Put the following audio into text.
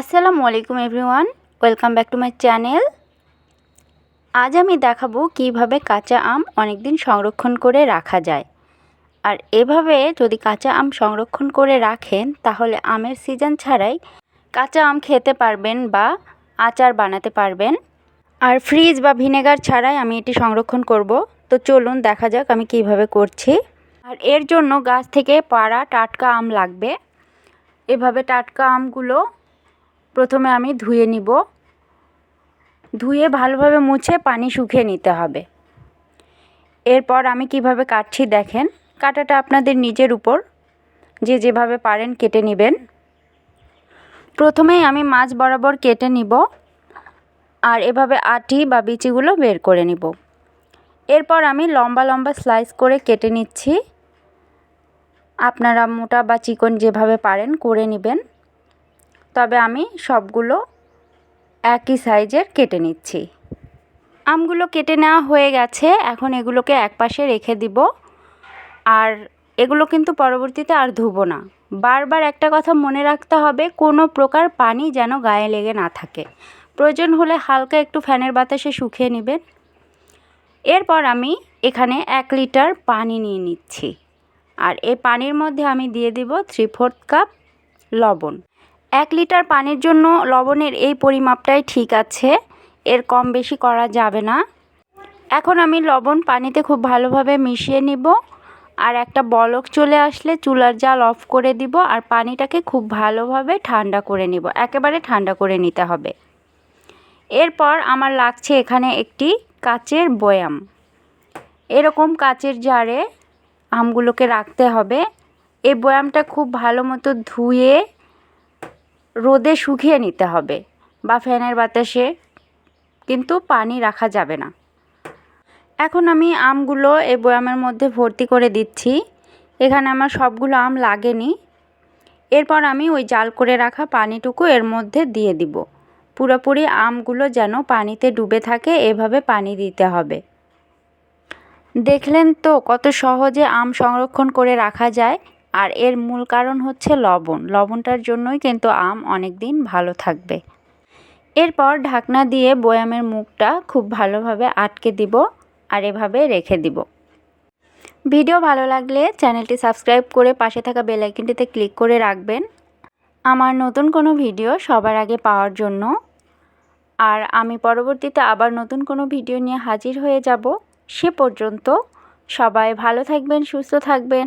আসসালামু আলাইকুম everyone, welcome back to my channel. আজ আমি দেখাবো কীভাবে কাঁচা আম অনেক দিন সংরক্ষণ করে রাখা যায়। আর এভাবে যদি কাঁচা আম সংরক্ষণ করে রাখেন, তাহলে আমের সিজন ছাড়াই কাঁচা আম খেতে পারবেন বা আচার বানাতে পারবেন। আর ফ্রিজ বা ভিনেগার ছাড়াই আমি এটি সংরক্ষণ করব। তো চলুন দেখা যাক আমি কীভাবে করছি। আর এর জন্য গাছ থেকে পাড়া টাটকা আম লাগবে। এভাবে টাটকা আমগুলো প্রথমে আমি ধুয়ে নিব। ধুয়ে ভালোভাবে মুছে পানি শুকিয়ে নিতে হবে। এরপর আমি কীভাবে কাটছি দেখেন। কাটাটা আপনাদের নিজের উপর। যে যেভাবে পারেন কেটে নেবেন। প্রথমেই আমি মাছ বরাবর কেটে নিব আর এভাবে আটি বা বিচিগুলো বের করে নিব। এরপর আমি লম্বা লম্বা স্লাইস করে কেটে নিচ্ছি। আপনারা মোটা বা চিকন যেভাবে পারেন করে নেবেন। তবে আমি সবগুলো একই সাইজের কেটে নিচ্ছি। আমগুলো কেটে নেওয়া হয়ে গেছে, এখন এগুলোকে একপাশে রেখে দিব। আর এগুলো কিন্তু পরবর্তীতে আর ধুবো না। বারবার একটা কথা মনে রাখতে হবে, কোনো প্রকার পানি যেন গায়ে লেগে না থাকে। প্রয়োজন হলে হালকা একটু ফ্যানের বাতাসে শুকিয়ে নেবেন। এরপর আমি এখানে এক লিটার পানি নিয়ে নিচ্ছি। আর এই পানির মধ্যে আমি দিয়ে দিব থ্রি ফোর্থ কাপ লবণ। এক লিটার পানির জন্য লবণের এই পরিমাপটাই ঠিক আছে। এর কম বেশি করা যাবে না। এখন আমি লবণ পানিতে খুব ভালোভাবে মিশিয়ে নিব। আর একটা বলক চলে আসলে চুলার জাল অফ করে দিব আর পানিটাকে খুব ভালোভাবে ঠান্ডা করে নিব। একেবারে ঠান্ডা করে নিতে হবে। এরপর আমার লাগছে এখানে একটি কাচের বয়াম। এরকম কাচের জারে আমগুলোকে রাখতে হবে। এই বয়ামটা খুব ভালো মতো ধুয়ে রোদে শুকিয়ে নিতে হবে। বা ফ্যানের বাতাসে কিন্তু পানি রাখা যাবে না। এখন আমি আমগুলো এই বয়ামের মধ্যে ভর্তি করে দিচ্ছি। এখানে আমার সবগুলো আম লাগেনি। এরপর আমি ওই জাল করে রাখা পানিটুকু এর মধ্যে দিয়ে দিব। পুরোপুরি আমগুলো যেন পানিতে ডুবে থাকে, এভাবে পানি দিতে হবে। দেখলেন তো কত সহজে আম সংরক্ষণ করে রাখা যায়। আর এর মূল কারণ হচ্ছে লবণ। লবণটার জন্যই কিন্তু আম অনেক দিন ভালো থাকবে। এরপর ঢাকনা দিয়ে বয়ামের মুখটা খুব ভালোভাবে আটকে দিব আর এভাবে রেখে দিব। ভিডিও ভালো লাগলে চ্যানেলটি সাবস্ক্রাইব করে পাশে থাকা বেলাইকিনটিতে ক্লিক করে রাখবেন। আমার নতুন কোনো ভিডিও সবার আগে পাওয়ার জন্য। আর আমি পরবর্তীতে আবার নতুন কোনো ভিডিও নিয়ে হাজির হয়ে যাব। সে পর্যন্ত সবাই ভালো থাকবেন, সুস্থ থাকবেন।